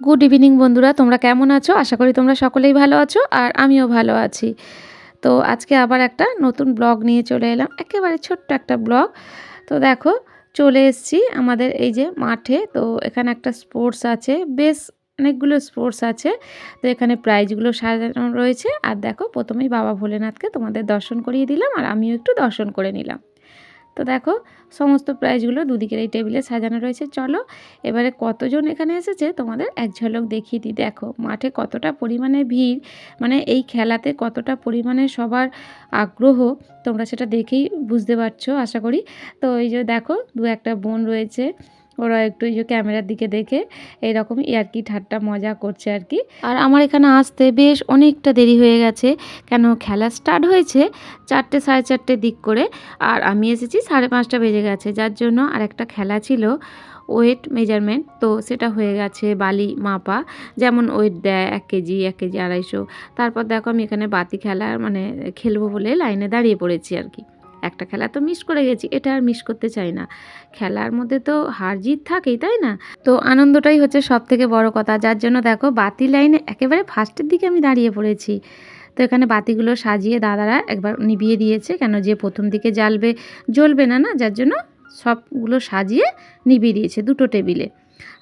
Good evening বন্ধুরা। তোমরা কেমন আছো? আশা করি তোমরা সকলেই ভালো আছো, আর আমিও ভালো আছি। তো আজকে আবার একটা নতুন ব্লগ নিয়ে চলে এলাম। একেবারে ছোট্ট একটা ব্লগ। তো দেখো, চলে এসেছি আমাদের এই যে মাঠে। তো এখানে একটা স্পোর্টস আছে, বেশ অনেকগুলো স্পোর্টস আছে। তো এখানে প্রাইজগুলো সাজানো রয়েছে। আর দেখো, প্রথমেই বাবা ভোলেনাথকে তোমাদের দর্শন করিয়ে দিলাম, আর আমিও একটু দর্শন করে নিলাম। তো দেখো, সমস্ত প্রাইজগুলো দুদিকের এই টেবিলে সাজানো রয়েছে। চলো, এবারে কতজন এখানে এসেছে তোমাদের এক ঝলক দেখিয়ে দিই। দেখো, মাঠে কতটা পরিমাণে ভিড় মানে এই খেলাতে কতটা পরিমাণে সবার আগ্রহ, তোমরা সেটা দেখেই বুঝতে পারছ, আশা করি। তো এই যে দেখো, দু একটা বোন রয়েছে। ওরা একটু এই যে ক্যামেরার দিকে দেখে এইরকম ইয়ার্কি ঠাট্টা মজা করছে আর কি। আর আমার এখানে আসতে বেশ অনেকটা দেরি হয়ে গেছে, কেন খেলা স্টার্ট হয়েছে চারটে সাড়ে চারটে দিক করে, আর আমি এসেছি সাড়ে পাঁচটা বেজে গেছে, যার জন্য আর একটা খেলা ছিল ওয়েট মেজারমেন্ট তো সেটা হয়ে গেছে বালি মাপা, যেমন ওয়েট দেয় এক কেজি এক কেজি আড়াইশো। তারপর দেখো আমি এখানে বাতি খেলা মানে খেলব বলে লাইনে দাঁড়িয়ে পড়েছি আর কি। একটা খেলা তো মিস করে গেছি, এটা আর মিস করতে চাই না। খেলার মধ্যে তো হার জিত থাকেই, তাই না? তো আনন্দটাই হচ্ছে সব থেকে বড় কথা, যার জন্য দেখো বাতি লাইনে একেবারে ফার্স্টের দিকে আমি দাঁড়িয়ে পড়েছি। তো এখানে বাতিগুলো সাজিয়ে দাদারা একবার নিভিয়ে দিয়েছে, কেন যে প্রথম দিকে জ্বালবে, জ্বলবে না না? যার জন্য সবগুলো সাজিয়ে নিভিয়ে দিয়েছে দুটো টেবিলে।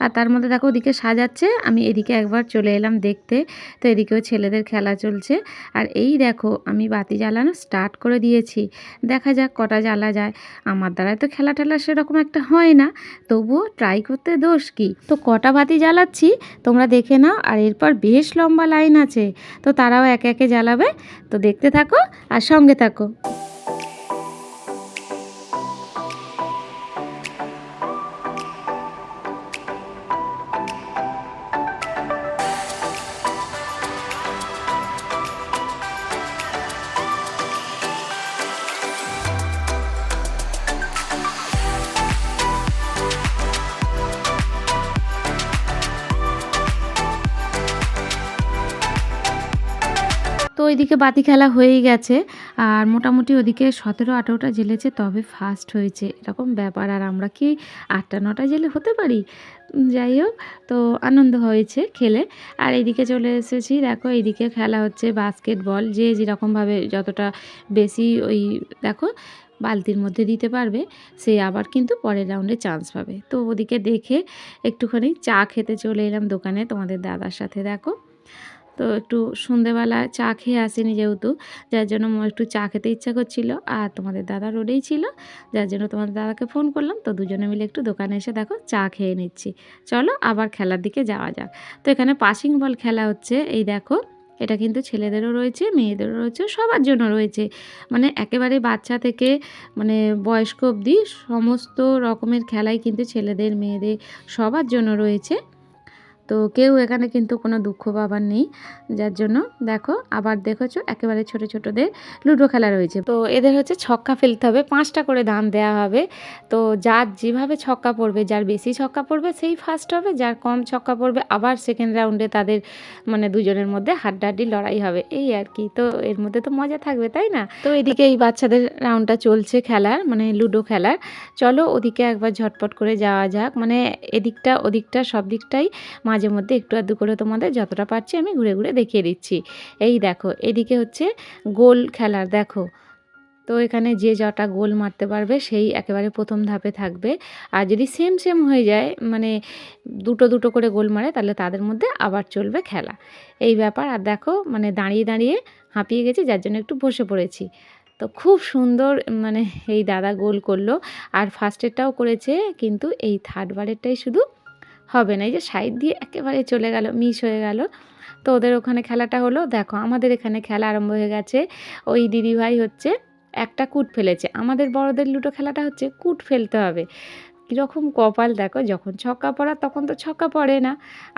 আর তার মধ্যে দেখো ওদিকে সাজাচ্ছে, আমি এদিকে একবার চলে এলাম দেখতে। তো এদিকেও ছেলেদের খেলা চলছে। আর এই দেখো, আমি বাতি জ্বালানো স্টার্ট করে দিয়েছি। দেখা যাক কটা জ্বালা যায়। আমার দ্বারাই তো খেলা টেলা সেরকম একটা হয় না। তবুও ট্রাই করতে দোষ কি? তো কটা বাতি জ্বালাচ্ছি, তোমরা দেখে নাও। আর এরপর বেশ লম্বা লাইন আছে। তো তারাও একে একে জ্বালাবে। তো দেখতে থাকো আর সঙ্গে থাকো। ওইদিকে বাতি খেলা হয়েই গেছে। আর মোটামুটি ওদিকে সতেরো আঠেরোটা জেলেছে, তবে ফার্স্ট হয়েছে। এরকম ব্যাপার। আর আমরা কি আটটা, নটা জেলে হতে পারি? যাই হোক, তো আনন্দ হয়েছে খেলে। আর এইদিকে চলে এসেছি। দেখো, এইদিকে খেলা হচ্ছে বাস্কেটবল যে যেরকমভাবে যতটা বেশি ওই, দেখো, বালতির মধ্যে দিতে পারবে, সে আবার কিন্তু পরের রাউন্ডে চান্স পাবে। তো ওদিকে দেখে একটুখানি চা খেতে চলে এলাম দোকানে তোমাদের দাদার সাথে, দেখো। তো একটু সন্ধেবেলা চা খেয়ে আসেনি যেহেতু, যার জন্য একটু চা খেতে ইচ্ছা করছিল আর তোমাদের দাদা রোডেই ছিল, যার জন্য তোমাদের দাদাকে ফোন করলাম। তো দুজনে মিলে একটু দোকানে এসে দেখো চা খেয়ে নিচ্ছি। চলো আবার খেলার দিকে যাওয়া যাক। তো এখানে পাসিং বল খেলা হচ্ছে। এই দেখো, এটা কিন্তু ছেলেদেরও রয়েছে, মেয়েদেরও রয়েছে, সবার জন্য রয়েছে। মানে একেবারে বাচ্চা থেকে মানে বয়স্ক অবধি সমস্ত রকমের খেলাই কিন্তু ছেলেদের, মেয়েদের সবার জন্য রয়েছে। তো কেউ এখানে কিন্তু কোনো দুঃখ পাবার নেই। যার জন্য দেখো, আবার দেখেছ একেবারে ছোট ছোটদের লুডো খেলা রয়েছে। তো এদের হচ্ছে ছক্কা ফেলতে হবে, পাঁচটা করে দান দেওয়া হবে। তো যার যেভাবে ছক্কা পড়বে, যার বেশি ছক্কা পড়বে, সেই ফার্স্ট হবে, যার কম ছক্কা পড়বে, আবার সেকেন্ড রাউন্ডে তাদের মানে দুজনের মধ্যে হাড্ডাহাড্ডি লড়াই হবে, এই আর কি। তো এর মধ্যে তো মজা থাকবে, তাই না? তো এদিকে এই বাচ্চাদের রাউন্ডটা চলছে খেলার মানে লুডো খেলার। চলো ওদিকে একবার ঝটপট করে যাওয়া যাক মানে এদিকটা ওদিকটা সব দিকটাই মাঝে মধ্যে একটু আধটু করে তোমাদের যতটা পারছি আমি ঘুরে ঘুরে দেখিয়ে দিচ্ছি। এই দেখো, এদিকে হচ্ছে গোল খেলার দেখো। তো এখানে যে যটা গোল মারতে পারবে সেই একেবারে প্রথম ধাপে থাকবে। আর যদি সেম সেম হয়ে যায় মানে দুটো দুটো করে গোল মারে, তাহলে তাদের মধ্যে আবার চলবে খেলা। এই ব্যাপার, আর দেখো মানে দাঁড়িয়ে দাঁড়িয়ে হাঁপিয়ে গেছি, যার জন্য একটু বসে পড়েছি। তো খুব সুন্দর মানে এই দাদা গোল করল। আর ফার্স্টেরটাও করেছে, কিন্তু এই থার্ড বারেরটাই শুধু হবে না। এই যে সাইড দিয়ে একেবারে চলে গেল, মিস হয়ে গেল। তো ওদের ওখানে খেলাটা হলো, দেখো আমাদের এখানে খেলা আরম্ভ হয়ে গেছে। ওই দিদিভাই হচ্ছে একটা কুট ফেলেছে। আমাদের বড়দের লুডো খেলাটা হচ্ছে কুট ফেলতে হবে। কীরকম কপাল দেখো, যখন ছক্কা পড়ার তখন তো ছক্কা পড়ে না।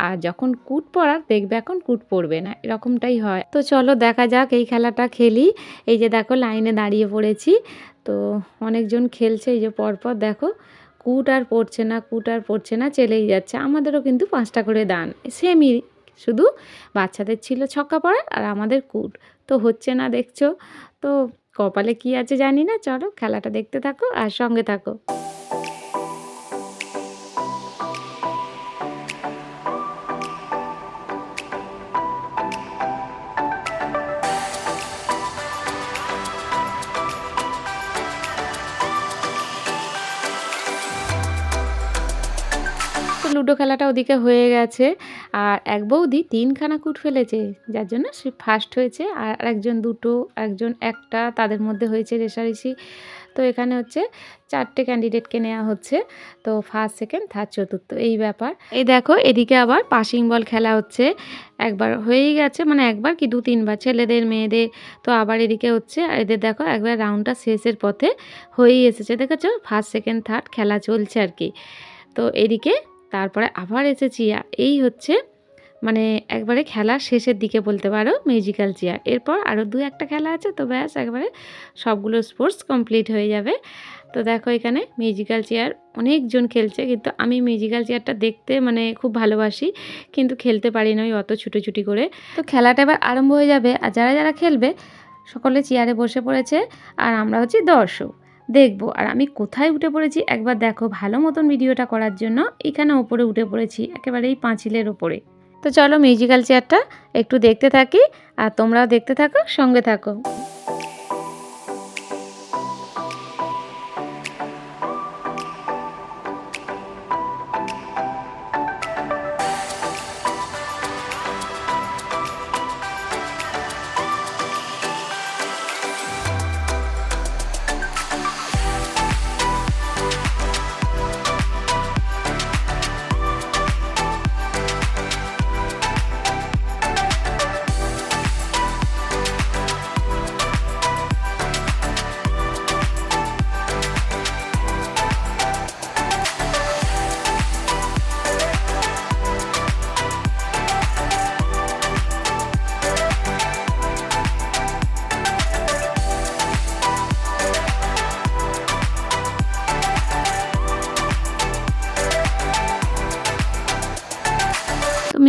আর যখন কুট পড়ার দেখবে এখন কুট পড়বে না, এরকমটাই হয়। তো চলো দেখা যাক, এই খেলাটা খেলি। এই যে দেখো লাইনে দাঁড়িয়ে পড়েছি। তো অনেকজন খেলছে, এই যে পরপর দেখো কুট আর পড়ছে না, কুট আর পড়ছে না, চলেই যাচ্ছে। আমাদেরও কিন্তু পাঁচটা করে দান। সেমই শুধু বাচ্চাদের ছিল ছক্কা পড়ার আর আমাদের কুট। তো হচ্ছে না দেখছ? তো কপালে কি আছে জানি না, চলো খেলাটা দেখতে থাকো আর সঙ্গে থাকো। খেলাটা ওদিকে হয়ে গেছে। আর এক বৌদি তিনখানা কুট ফেলেছে, যার জন্য সে ফার্স্ট হয়েছে। আর একজন দুটো, একজন একটা, তাদের মধ্যে হয়েছে রেশারেশি। তো এখানে হচ্ছে চারটে ক্যান্ডিডেটকে নেওয়া হচ্ছে। তো ফার্স্ট সেকেন্ড থার্ড চতুর্থ, এই ব্যাপার। এই দেখো, এদিকে আবার পাসিং বল খেলা হচ্ছে। একবার হয়েই গেছে মানে একবার কি দু, তিনবার, ছেলেদের, মেয়েদের। তো আবার এদিকে হচ্ছে, আর এদের দেখো, একবার রাউন্ডটা শেষের পথে হয়েই এসেছে। দেখেছ? ফার্স্ট সেকেন্ড থার্ড খেলা চলছে আর কি। তো এদিকে তারপরে আবার এসেছি। এই হচ্ছে মানে একবারে খেলার শেষের দিকে বলতে পারো মিউজিক্যাল চেয়ার এরপর আরও দু একটা খেলা আছে, তো ব্যাস একবারে সবগুলো স্পোর্টস কমপ্লিট হয়ে যাবে। তো দেখো এখানে মিউজিক্যাল চেয়ার অনেকজন খেলছে, কিন্তু আমি মিউজিক্যাল চেয়ারটা দেখতে মানে খুব ভালোবাসি, কিন্তু খেলতে পারি না ওই অত ছুটোছুটি করে। তো খেলাটা এবার আরম্ভ হয়ে যাবে, আর যারা যারা খেলবে, সকলে চেয়ারে বসে পড়েছে, আর আমরা হচ্ছি দর্শক। দেখব। আর আমি কোথায় উঠে পড়েছি একবার দেখো ভালো মতন ভিডিওটা করার জন্য। এখানে ওপরে উঠে পড়েছি একেবারে এই পাঁচিলের ওপরে। তো চলো মিউজিক্যাল চেয়ারটা একটু দেখতে থাকি, আর তোমরাও দেখতে থাকো, সঙ্গে থাকো।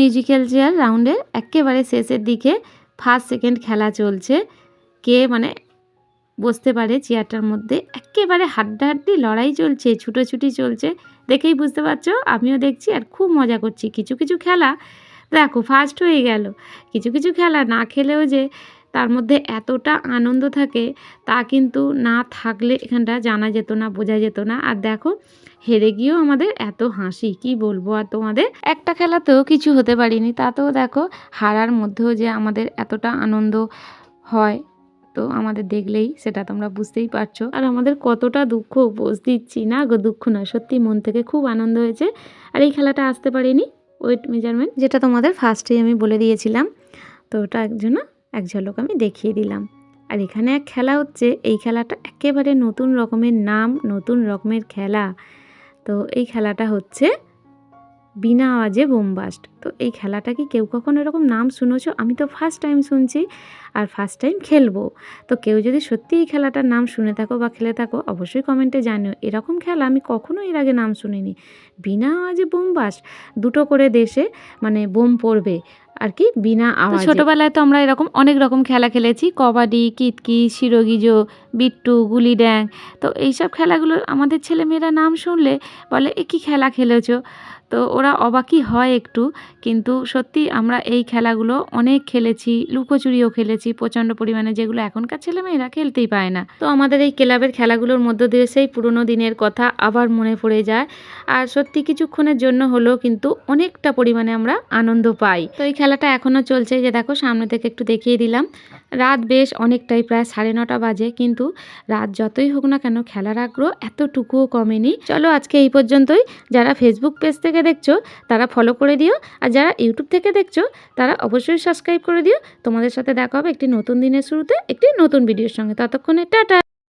মিউজিক্যাল চেয়ার রাউন্ডের একেবারে শেষের দিকে ফার্স্ট সেকেন্ড খেলা চলছে। কে মানে বসতে পারে চেয়ারটার মধ্যে? একেবারে হাড্ডাহাড্ডি লড়াই চলছে, ছুটোছুটি চলছে। দেখেই বুঝতে পারছ, আমিও দেখছি আর খুব মজা করছি। কিছু কিছু খেলা, দেখো ফার্স্ট হয়ে গেল। কিছু কিছু খেলা না খেলেও যে তার মধ্যে এতটা আনন্দ থাকে, তা কিন্তু না থাকলে এখানটা জানা যেত না, বোঝা যেত না। আর দেখো, হেরে গিয়েও আমাদের এত হাসি, কি বলব? আর তোমাদের একটা খেলাতেও কিছু হতে পারিনি। তাতেও দেখো, হারার মধ্যেও যে আমাদের এতটা আনন্দ হয়, তো আমাদের দেখলেই সেটা তোমরা বুঝতেই পারছ। আর আমাদের কতটা দুঃখ বোঝ দিচ্ছি, না গো? দুঃখ না, সত্যি মন থেকে খুব আনন্দ হয়েছে। আর এই খেলাটা আসতে পারিনি, ওয়েট মেজারমেন্ট, যেটা তোমাদের ফার্স্টেই আমি বলে দিয়েছিলাম। তো ওটা জন্য এক ঝলক আমি দেখিয়ে দিলাম। আর এখানে এক খেলা হচ্ছে, এই খেলাটা একেবারে নতুন রকমের নাম, নতুন রকমের খেলা। তো এই খেলাটা হচ্ছে বিনা আওয়াজে বোমবাস্ট তো এই খেলাটা কি কেউ কখনো এরকম নাম শুনেছো? আমি তো ফার্স্ট টাইম শুনছি আর ফার্স্ট টাইম খেলব। তো কেউ যদি সত্যি এই খেলাটার নাম শুনে থাকো বা খেলে থাকো অবশ্যই কমেন্টে জানিও। এরকম খেলা আমি কখনো এর আগে নাম শুনিনি। বিনা আওয়াজে বোমবাস্ট দুটো করে দেশে মানে বোম পড়বে আর কি বিনা আওয়াজ। ছোটোবেলায় তো আমরা এরকম অনেক রকম খেলা খেলেছি। কবাডি কিতকি শিরোগিজো বিট্টু গুলি ড্যাং। তো এইসব খেলাগুলো আমাদের ছেলেমেয়েরা নাম শুনলে বলে এ কী খেলা খেলেছো? তো ওরা অবাকই হয় একটু কিন্তু সত্যি আমরা এই খেলাগুলো অনেক খেলেছি, লুকোচুরিও খেলেছি, প্রচণ্ড পরিমাণে যেগুলো এখনকার ছেলেমেয়েরা খেলতেই পায় না। তো আমাদের এই ক্লাবের খেলাগুলোর মধ্য দিয়ে সেই পুরনো দিনের কথা আবার মনে পড়ে যায়। আর সত্যি কিছুক্ষণের জন্য হলেও কিন্তু অনেকটা পরিমাণে আমরা আনন্দ পাই। তো এই খেলাটা এখনও চলছে যে দেখো, সামনে থেকে একটু দেখিয়ে দিলাম। রাত বেশ অনেকটাই, প্রায় সাড়ে নটা বাজে, কিন্তু রাত যতই হোক না কেন খেলার আগ্রহ এতটুকুও কমেনি। চলো আজকে এই পর্যন্তই। যারা ফেসবুক পেজ থেকে দেখছ, তারা ফলো করে দিও। আর যারা ইউটিউব থেকে দেখছ, তারা অবশ্যই সাবস্ক্রাইব করে দিও। তোমাদের সাথে দেখা হবে একটি নতুন দিনের শুরুতে, একটি নতুন ভিডিওর সঙ্গে। ততক্ষণে, টাটা!